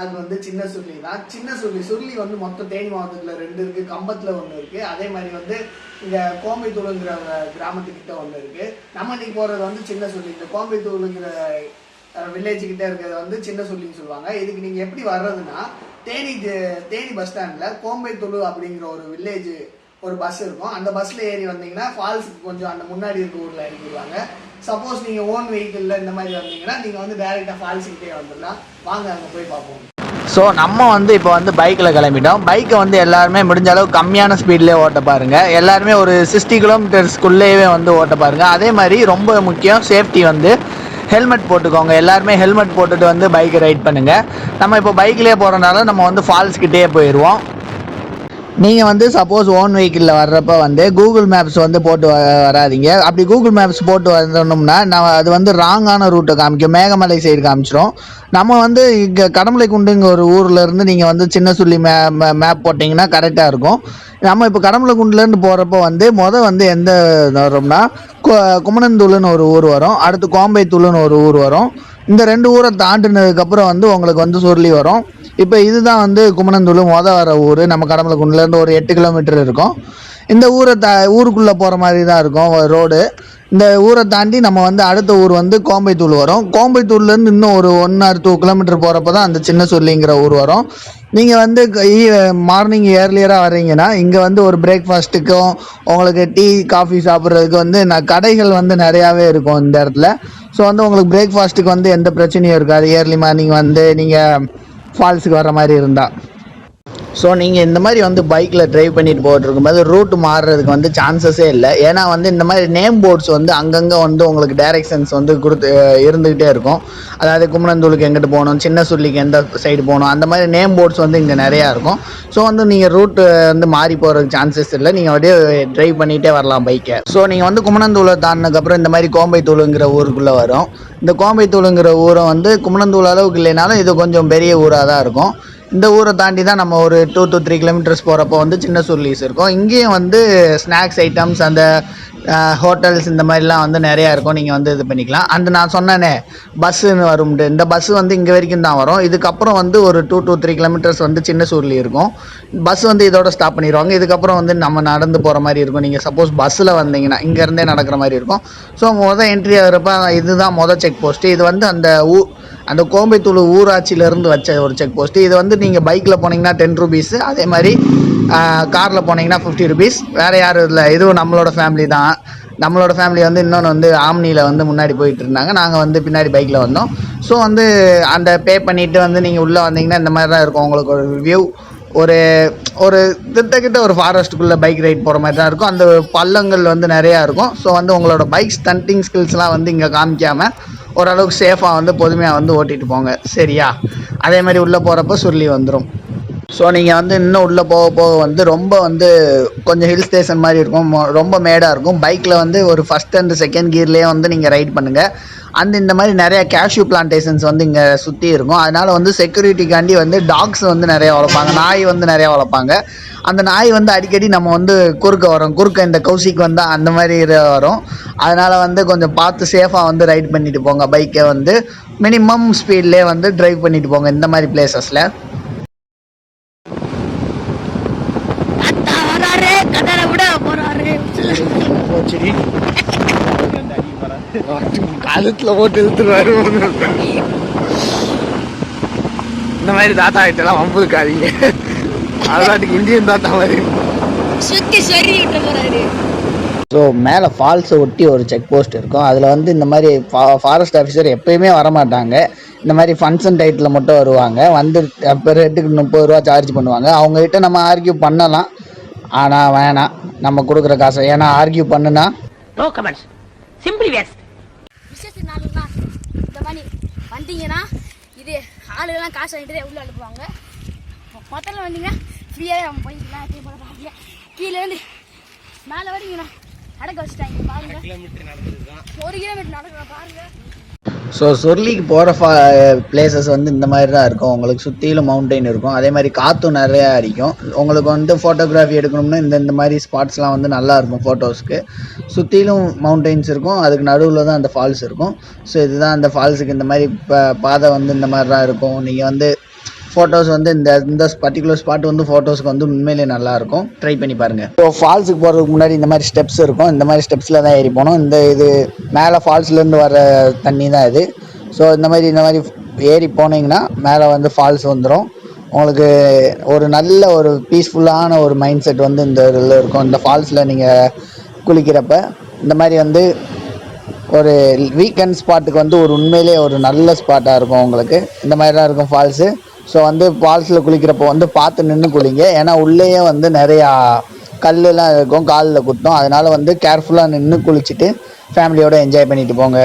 அது வந்து சின்ன சுருளி தான். சின்ன சுருளி சுருளி வந்து மொத்தம் தேனி மாவட்டத்தில் ரெண்டு இருக்குது கம்பத்தில் ஒன்று இருக்குது அதே மாதிரி வந்து இங்கே கோம்பைத்தூளுங்கிற கிராமத்துக்கிட்ட ஒன்று இருக்குது நம்ம இன்னைக்கு போகிறது வந்து சின்ன சுருளி. இந்த கோம்பைத்தூளுங்கிற வில்லேஜுக்கிட்ட இருக்கிறது வந்து சின்ன சுருளின்னு சொல்லுவாங்க. இதுக்கு நீங்கள் எப்படி வர்றதுன்னா தேனி தேனி பஸ் ஸ்டாண்டில் கோம்பைத்தூளு அப்படிங்கிற ஒரு வில்லேஜ் ஒரு பஸ் இருக்கும். அந்த பஸ்ஸில் ஏறி வந்தீங்கன்னா ஃபால்ஸுக்கு கொஞ்சம் அந்த முன்னாடி இருக்க ஊரில் இறங்கிடுவாங்க சப்போஸ் நீங்கள் ஓன் வெஹிக்கிளில் இந்த மாதிரி வந்தீங்கன்னா நீங்கள் வந்து டைரக்டா ஃபால்ஸுக்கிட்டே வந்துடலாம். வாங்க அங்கே போய் பார்ப்போம். ஸோ நம்ம வந்து இப்போ வந்து பைக்கில் கிளம்பிட்டோம். பைக்கை வந்து எல்லாருமே முடிஞ்ச அளவு கம்மியான ஸ்பீட்லேயே ஓட்ட பாருங்கள் எல்லாருமே ஒரு சிக்ஸ்டி கிலோமீட்டர்ஸ்க்குள்ளேயே வந்து ஓட்ட பாருங்கள் அதே மாதிரி ரொம்ப முக்கியம் சேஃப்டி வந்து ஹெல்மெட் போட்டுக்கோங்க. எல்லாருமே ஹெல்மெட் போட்டுட்டு வந்து பைக்கை ரைட் பண்ணுங்கள் நம்ம இப்போ பைக்லேயே போகிறனால நம்ம வந்து ஃபால்ஸ் கிட்டேயே போயிடுவோம் நீங்கள் வந்து சப்போஸ் ஓன் வெஹிக்கிளில் வர்றப்ப வந்து கூகுள் மேப்ஸ் வந்து போட்டு வ- வராதீங்க. அப்படி கூகுள் மேப்ஸ் போட்டு வரணும்னா நான் அது வந்து ராங்கான ரூட்டை காமிக்கும். மேகமலை சைடு காமிச்சிரும். நம்ம வந்து இங்கே கடமலை குண்டுங்க ஒரு ஊர்லேருந்து நீங்கள் வந்து சின்ன சொல்லி மே மேப் போட்டிங்கன்னா கரெக்டாக இருக்கும். நம்ம இப்போ கடமலை குண்டுலேருந்து போகிறப்ப வந்து மொதல் வந்து எந்த வரும்னா கு- குமணந்தூள்னு ஒரு ஊர் வரும். அடுத்து கோம்பைத்தூளுன்னு ஒரு ஊர் வரும். இந்த ரெண்டு ஊரை தாண்டினதுக்கப்புறம் வந்து உங்களுக்கு வந்து சுருளி வரும். இப்போ இதுதான் வந்து குமணந்தூள் மொத வர ஊர். நம்ம கடமலைக்குண்டுலேருந்து ஒரு எட்டு கிலோமீட்டர் இருக்கும். இந்த ஊரை தா ஊருக்குள்ளே போகிற மாதிரி தான் இருக்கும் ரோடு. இந்த ஊரை தாண்டி நம்ம வந்து அடுத்த ஊர் வந்து கோம்பைத்தூள் வரும். கோம்பைத்தூர்லேருந்து இன்னும் ஒரு ஒன் ஆர் டூ கிலோமீட்டர் போகிறப்ப தான் அந்த சின்ன சொல்லிங்கிற ஊர் வரும். நீங்கள் வந்து மார்னிங் ஏர்லியராக வரீங்கன்னா இங்கே வந்து ஒரு பிரேக்ஃபாஸ்ட்டுக்கும் உங்களுக்கு டீ காஃபி சாப்பிட்றதுக்கு வந்து நான் கடைகள் வந்து நிறையாவே இருக்கும் இந்த இடத்துல. ஸோ வந்து உங்களுக்கு பிரேக்ஃபாஸ்ட்டுக்கு வந்து எந்த பிரச்சனையும் இருக்காது. ஏர்லி மார்னிங் வந்து நீங்கள் ஃபால்ஸுக்கு வர மாதிரி இருந்தால் ஸோ நீங்கள் இந்த மாதிரி வந்து பைக்கில் ட்ரைவ் பண்ணிட்டு போயிட்டு போது ரூட் மாறுறதுக்கு வந்து சான்சஸே இல்லை. ஏன்னா வந்து இந்த மாதிரி நேம் போர்ட்ஸ் வந்து அங்கங்கே வந்து உங்களுக்கு டைரெக்ஷன்ஸ் வந்து கொடுத்து இருந்துக்கிட்டே இருக்கும். அதாவது கும்மணந்தூளுக்கு எங்கிட்டு போகணும் சின்ன சுள்ளிக்கு எந்த சைடு போகணும் அந்த மாதிரி நேம் போர்ட்ஸ் வந்து இங்கே நிறையா இருக்கும். ஸோ வந்து நீங்கள் ரூட் வந்து மாறி போகிறதுக்கு சான்சஸ் இல்லை. நீங்கள் அப்படியே ட்ரைவ் பண்ணிகிட்டே வரலாம் பைக்கை ஸோ நீங்கள் வந்து கும்பனந்தூளை தாண்டினதுக்கப்புறம் இந்த மாதிரி கோம்பைத்தூளுங்கிற ஊருக்குள்ளே வரும். இந்த கோம்பைத்தூளுங்கிற ஊரை வந்து குமணந்தூள் அளவுக்கு இல்லைனாலும் இது கொஞ்சம் பெரிய ஊராக தான் இருக்கும். இந்த ஊரை தாண்டி தான் நம்ம ஒரு டூ டு த்ரீ கிலோமீட்டர்ஸ் போகிறப்போ வந்து சின்ன சுர்லீஸ் இருக்கும். இங்கேயும் வந்து ஸ்நாக்ஸ் ஐட்டம்ஸ் அந்த ஹோட்டல்ஸ் இந்த மாதிரிலாம் வந்து நிறையா இருக்கும். நீங்கள் வந்து இது பண்ணிக்கலாம். அந்த நான் சொன்னேனே பஸ்ஸுன்னு வரும்ட்டு. இந்த பஸ் வந்து இங்கே வரைக்கும் தான் வரும். இதுக்கப்புறம் வந்து ஒரு டூ டூ த்ரீ கிலோமீட்டர்ஸ் வந்து சின்ன சூர்லி இருக்கும். பஸ் வந்து இதோட ஸ்டாப் பண்ணிடுவாங்க. இதுக்கப்புறம் வந்து நம்ம நடந்து போகிற மாதிரி இருக்கும். நீங்கள் சப்போஸ் பஸ்ஸில் வந்தீங்கன்னா இங்கேருந்தே நடக்கிற மாதிரி இருக்கும். ஸோ மொதல் என்ட்ரி ஆகிறப்ப இதுதான் மொதல் செக் போஸ்ட்டு இது வந்து அந்த ஊ அந்த கோம்பைத்தூள் ஊராட்சியிலேருந்து வச்ச ஒரு செக் போஸ்ட்டு இது வந்து நீங்கள் பைக்கில் போனீங்கன்னா டென் ருபீஸ் அதே மாதிரி காரில் போனீங்கன்னா ஃபிஃப்டி ருபீஸ் வேறு யாரும் இல்லை. இதுவும் நம்மளோட ஃபேமிலி தான். நம்மளோட ஃபேமிலி வந்து இன்னொன்று வந்து ஆம்னியில் வந்து முன்னாடி போயிட்டு இருந்தாங்க. நாங்கள் வந்து பின்னாடி பைக்கில் வந்தோம். ஸோ வந்து அந்த பே பண்ணிவிட்டு வந்து நீங்கள் உள்ளே வந்தீங்கன்னா இந்த மாதிரி தான் இருக்கும். உங்களுக்கு ஒரு வியூ ஒரு ஒரு கிட்ட ஒரு ஃபாரஸ்ட்டுக்குள்ளே பைக் ரைட் போகிற மாதிரி தான் இருக்கும். அந்த பள்ளங்கள் வந்து நிறையா இருக்கும். ஸோ வந்து உங்களோட பைக் ஸ்டண்டிங் ஸ்கில்ஸ்லாம் வந்து இங்கே காமிக்காமல் ஓரளவுக்கு சேஃபாக வந்து பொதுமையாக வந்து ஓட்டிகிட்டு போங்க. சரியா? அதே மாதிரி உள்ளே போகிறப்ப சொல்லி வந்துடும் ஸோ நீங்கள் வந்து இன்னும் உள்ளே போக போக வந்து ரொம்ப வந்து கொஞ்சம் ஹில் ஸ்டேஷன் மாதிரி இருக்கும். மொ- ரொம்ப மேடாக இருக்கும். பைக்கில் வந்து ஒரு ஃபஸ்ட் அண்ட் செகண்ட் கியர்லேயே வந்து நீங்கள் ரைட் பண்ணுங்கள் அந்த இந்த மாதிரி நிறைய கேஷ்யூ பிளான்டேஷன்ஸ் வந்து இங்கே சுற்றி இருக்கும். அதனால் வந்து செக்யூரிட்டிக்காண்டி வந்து டாக்ஸ் வந்து நிறைய வளர்ப்பாங்க. நாய் வந்து நிறைய வளர்ப்பாங்க. அந்த நாய் வந்து அடிக்கடி நம்ம வந்து குறுக்க வரும். குறுக்க இந்த கௌசிக்கு வந்தால் அந்த மாதிரி வரும். அதனால் வந்து கொஞ்சம் பார்த்து சேஃபாக வந்து ரைட் பண்ணிட்டு போங்க. பைக்கை வந்து மினிமம் ஸ்பீட்லேயே வந்து ட்ரைவ் பண்ணிட்டு போங்க இந்த மாதிரி பிளேசஸில் காலத்துல போட்டு இழுத்துருவாரு. இந்த மாதிரி தாத்தா கிட்டலாம் வம்புக்காதீங்க அதுதாட்டுக்கு இந்தியன் தாத்தா மாதிரி. சுத்தி சரி ஸோ மேலே ஃபால்ஸை ஒட்டி ஒரு செக் போஸ்ட் இருக்கும். அதில் வந்து இந்த மாதிரி ஃபாரஸ்ட் ஆஃபீஸர் எப்பயுமே வரமாட்டாங்க. இந்த மாதிரி ஃபங்க்ஷன் டைட்டில் மட்டும் வருவாங்க. வந்து அப்போ ரேட்டுக்கு முப்பது ரூபா சார்ஜ் பண்ணுவாங்க. அவங்ககிட்ட நம்ம ஆர்கியூ பண்ணலாம். ஆனால் வேணாம். நம்ம கொடுக்குற காசை. ஏன்னா ஆர்கியூ பண்ணுனா நோ கமெண்ட்ஸ் சிம்பிளி வேஸ்ட் விசேஷ நாள்லாம் இந்த மாதிரி வந்தீங்கன்னா இது ஆளுகள்லாம் காசு வாங்கிட்டு உள்ள அனுப்புவாங்க. முதல்ல வந்தீங்கன்னா ஃப்ரீயாகவே அவங்க போய்க்கலாம் டீ போட பாருங்க. கீழே இருந்து மேலே வரைக்கும் நடக்க வச்சுட்டாங்க பாருங்க. ஒரு கிலோமீட்டர் நடக்கலாம் பாருங்க. ஸோ சொர்லிக்கு போகிற ஃபா பிளேசஸ் வந்து இந்த மாதிரி தான் இருக்கும். உங்களுக்கு சுற்றிலும் மவுண்டெயின் இருக்கும். அதே மாதிரி காற்றும் நிறையா அடிக்கும். உங்களுக்கு வந்து ஃபோட்டோகிராஃபி எடுக்கணும்னா இந்த இந்த மாதிரி ஸ்பாட்ஸ்லாம் வந்து நல்லா இருக்கும் ஃபோட்டோஸ்க்கு சுற்றிலும் மவுண்டெயின்ஸ் இருக்கும். அதுக்கு நடுவில் தான் அந்த ஃபால்ஸ் இருக்கும். ஸோ இதுதான் அந்த ஃபால்ஸுக்கு இந்த மாதிரி ப பாதை வந்து இந்த மாதிரி தான் இருக்கும். நீங்கள் வந்து ஃபோட்டோஸ் வந்து இந்த இந்த பர்டிகுலர் ஸ்பாட் வந்து ஃபோட்டோஸ்க்கு வந்து உண்மையிலேயே நல்லா இருக்கும் ட்ரை பண்ணி பாருங்கள் ஸோ ஃபால்ஸுக்கு போகிறதுக்கு முன்னாடி இந்த மாதிரி ஸ்டெப்ஸ் இருக்கும். இந்த மாதிரி ஸ்டெப்ஸில் தான் ஏறி போகணும். இந்த இது மேலே ஃபால்ஸ்லேருந்து வர தண்ணி தான் இது. ஸோ இந்த மாதிரி இந்த மாதிரி ஏறி போனீங்கன்னா மேலே வந்து ஃபால்ஸ் வந்துடும் உங்களுக்கு ஒரு நல்ல ஒரு பீஸ்ஃபுல்லான ஒரு மைண்ட் செட் வந்து இந்த இதில் இருக்கும். இந்த ஃபால்ஸில் நீங்கள் குளிக்கிறப்ப இந்த மாதிரி வந்து ஒரு வீக்கெண்ட் ஸ்பாட்டுக்கு வந்து ஒரு உண்மையிலே ஒரு நல்ல ஸ்பாட்டாக இருக்கும் உங்களுக்கு. இந்த மாதிரி தான் இருக்கும் ஃபால்ஸு ஸோ வந்து ஃபால்ஸில் குளிக்கிறப்போ வந்து பார்த்து நின்று குளிங்க. ஏன்னா உள்ளேயே வந்து நிறையா கல்லுலாம் இருக்கும் காலில் குத்தும். அதனால் வந்து கேர்ஃபுல்லாக நின்று குளிச்சுட்டு ஃபேமிலியோடு என்ஜாய் பண்ணிட்டு போங்க.